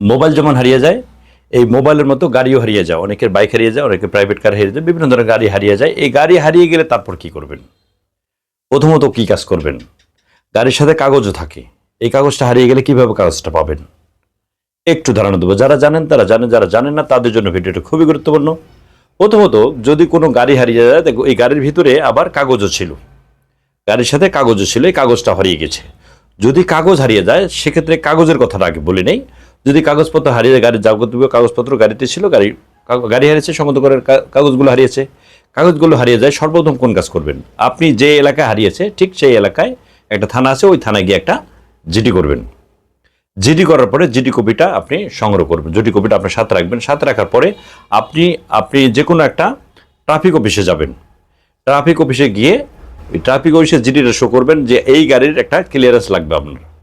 Mobile যেমন হারিয়ে যায়, এই মোবাইলের মতো গাড়িও হারিয়ে যায়। অনেকের বাইক হারিয়ে যায়, অনেকের প্রাইভেট কার হারিয়ে যায়, বিভিন্ন ধরনের গাড়ি হারিয়ে যায়। এই গাড়ি হারিয়ে গেলে তারপর কি করবেন? প্রথমত কি কাজ করবেন? গাড়ির সাথে কাগজও থাকে। এই কাগজটা হারিয়ে গেলে কীভাবে কাগজটা পাবেন? একটু ধারণা দেবো। যারা জানেন, তারা জানেন, যারা জানেন না, তাদের জন্য ভিডিওটা খুবই গুরুত্বপূর্ণ। প্রথমত, যদি কোনো গাড়ি হারিয়ে যায়, দেখো, এই গাড়ির ভিতরে আবার কাগজও ছিল। গাড়ির সাথে কাগজও ছিল, এই কাগজটা হারিয়ে গেছে। যদি কাগজ হারিয়ে যায়, সেক্ষেত্রে কাগজের কথাটা আগে বলি নেই। যদি কাগজপত্র হারিয়ে গাড়ির যাবতীয় কাগজপত্র গাড়িতে ছিল, গাড়ি গাড়ি হারিয়েছে সংগত করে কা- কাগজগুলো হারিয়েছে। কাগজগুলো হারিয়ে যায়, সর্বপ্রথম কোন কাজ করবেন? আপনি যে এলাকায় হারিয়েছে, ঠিক সেই এলাকায় একটা থানা আছে, ওই থানায় গিয়ে একটা জিডি করবেন। জিডি করার পরে জিডি কপিটা আপনি সংগ্রহ করবেন। জিডি কপিটা আপনার সাথে রাখবেন। সাথে রাখার পরে আপনি আপনি যে কোনো একটা ট্রাফিক অফিসে যাবেন। ট্রাফিক অফিসে গিয়ে ওই ট্রাফিক অফিসে জিডিটা শো করবেন যে এই গাড়ির একটা ক্লিয়ারেন্স লাগবে আপনার।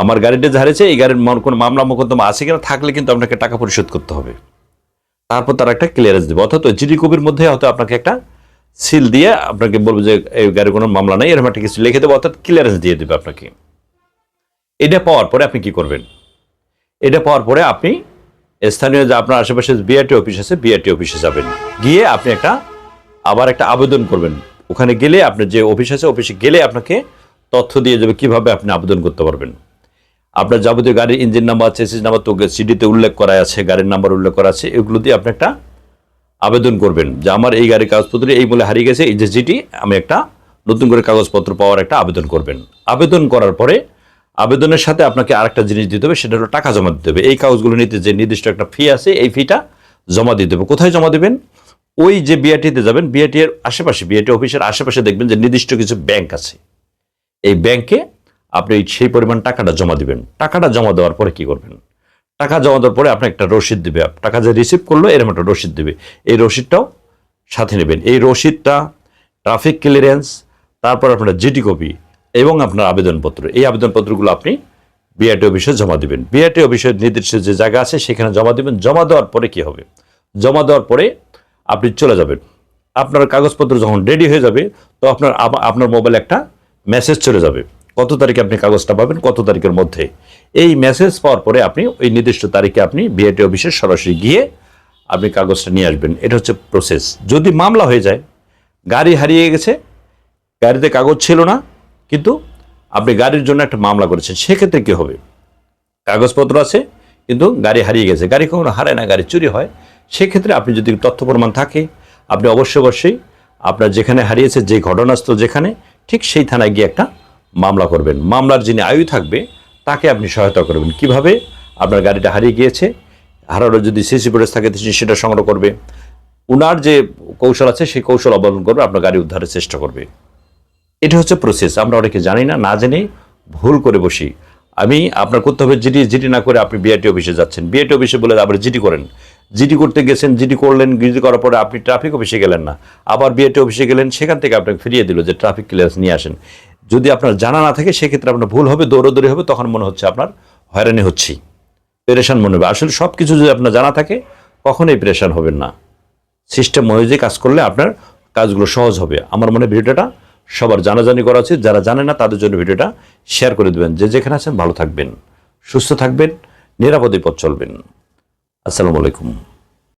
আমার গাড়িটা হারিয়েছে, এই গাড়ির কোনো মামলা মোকদ্দমা আছে কিনা থাকলে কিন্তু আপনাকে টাকা পরিশোধ করতে হবে। তারপর তার একটা ক্লিয়ারেন্স দেবে। অর্থাৎ জিডি কপির মধ্যে হয়তো আপনাকে একটা সিল দিয়ে আপনাকে বলবে যে, এই গাড়ির কোনো মামলা নেই, এরকম একটা কিছু লিখে দেবে। অর্থাৎ ক্লিয়ারেন্স দিয়ে দেবে আপনাকে। এটা পাওয়ার পরে আপনি কি করবেন? এটা পাওয়ার পরে আপনি স্থানীয় যে আপনার আশেপাশে বিআরটি অফিস আছে বিআরটি অফিসে যাবেন। গিয়ে আপনি একটা, আবার একটা আবেদন করবেন। ওখানে গেলে আপনার যে অফিস আছে অফিসে গেলে আপনাকে তথ্য দিয়ে যাবে কীভাবে আপনি আবেদন করতে পারবেন। আপনার যাবতীয় গাড়ির ইঞ্জিন নাম্বার চেসিস নাম্বার তো সিডিতে উল্লেখ করা আছে, গাড়ির নাম্বার উল্লেখ করা আছে, এগুলো দিয়ে আপনি একটা আবেদন করবেন। যে আমার এই গাড়ির কাগজপত্র এই মূল্যে হারিয়ে গেছে, এই যে জিটি আমি একটা নতুন করে কাগজপত্র পাওয়ার একটা আবেদন করবেন। আবেদন করার পরে আবেদনের সাথে আপনাকে আরেকটা জিনিস দিতে হবে, সেটা হলো টাকা জমা দিতে হবে। এই কাগজগুলো নিতে যে নির্দিষ্ট একটা ফি আছে, এই ফিটা জমা দিতে হবে। কোথায় জমা দেবেন? ওই যে বিআরটিতে যাবেন বিআরটি এর আশেপাশে বিআরটি অফিসের আশেপাশে দেখবেন যে নির্দিষ্ট কিছু ব্যাংক আছে। এই ব্যাংকে আপনি সেই পরিমাণ টাকাটা জমা দিবেন। টাকাটা জমা দেওয়ার পরে কি করবেন? টাকা জমা দেওয়ার পরে আপনি একটা রসিদ দেবে। টাকা যে রিসিভ করল, এরকম একটা রসিদ দেবে। এই রসিদটাও সাথে নেবেন। এই রসিদটা ট্রাফিক ক্লিয়ারেন্স তারপর আপনার জিটি কপি এবং আপনার আবেদনপত্র। এই আবেদনপত্রগুলো আপনি বিআরটি অফিসে জমা দিবেন। বিআরটি অফিসের নির্দিষ্ট যে জায়গা আছে, সেখানে জমা দিবেন। জমা দেওয়ার পরে কি হবে? জমা দেওয়ার পরে আপনি চলে যাবেন। আপনার কাগজপত্র যখন রেডি হয়ে যাবে, তো আপনার আপনার মোবাইলে একটা মেসেজ চলে যাবে। কত তারিখে আপনি কাগজটা পাবেন, কত তারিখের মধ্যে। এই মেসেজ পাওয়ার পরে আপনি ওই নির্দিষ্ট তারিখে আপনি বিআইটি অফিসে সরাসরি গিয়ে আপনি কাগজটা নিয়ে আসবেন। এটা হচ্ছে প্রসেস যদি মামলা হয়ে যায়, গাড়ি হারিয়ে গেছে, গাড়িতে কাগজ ছিল না, কিন্তু আপনি গাড়ির জন্য একটা মামলা করেছেন, সেক্ষেত্রে কী হবে? কাগজপত্র আছে, কিন্তু গাড়ি হারিয়ে গেছে। গাড়ি কখনো হারায় না, গাড়ি চুরি হয়। সেক্ষেত্রে আপনি যদি তথ্য প্রমাণ থাকে, আপনি অবশ্যই অবশ্যই আপনার যেখানে হারিয়েছে যে ঘটনাস্থল যেখানে, ঠিক সেই থানায় গিয়ে একটা মামলা করবেন। মামলার যিনি আয়ু থাকবে, তাকে আপনি সহায়তা করবেন। কীভাবে? আপনার গাড়িটা হারিয়ে গিয়েছে, হারানোর যদি সিসি ফুটেজ থাকে সেটা সংগ্রহ করবে। উনার যে কৌশল আছে, সেই কৌশল অবলম্বন করবে, আপনার গাড়ি উদ্ধারের চেষ্টা করবে। এটা হচ্ছে প্রসেস আমরা অনেকে জানি না না জেনে ভুল করে বসি। আমি আপনার করতে হবে জিডি জিডি না করে আপনি বিআরটি অফিসে যাচ্ছেন। বিআরটি অফিসে বলে আবার জিডি করেন। জিডি করতে গেছেন, জিডি করলেন, জিডি করার পরে আপনি ট্রাফিক অফিসে গেলেন না। আবার বিআরটি অফিসে গেলেন, সেখান থেকে আপনাকে ফিরিয়ে দিল যে ট্রাফিক ক্লিয়ারেন্স নিয়ে আসেন। যদি আপনার জানা না থাকে, সেক্ষেত্রে আপনার ভুল হবে, দৌড়দৌড়ি হবে, তখন মনে হচ্ছে আপনার হয়রানি হচ্ছি। প্রেশান মনে হবে। আসলে সব কিছু যদি আপনার জানা থাকে, কখনোই প্রেশান হবেন না। সিস্টেম অনুযায়ী কাজ করলে আপনার কাজগুলো সহজ হবে। আমার মনে ভিডিওটা সবার জানাজানি করা উচিত। যারা জানে না, তাদের জন্য ভিডিওটা শেয়ার করে দেবেন। যে যেখানে আছেন, ভালো থাকবেন, সুস্থ থাকবেন, নিরাপদে পথ চলবেন। আসসালামু আলাইকুম।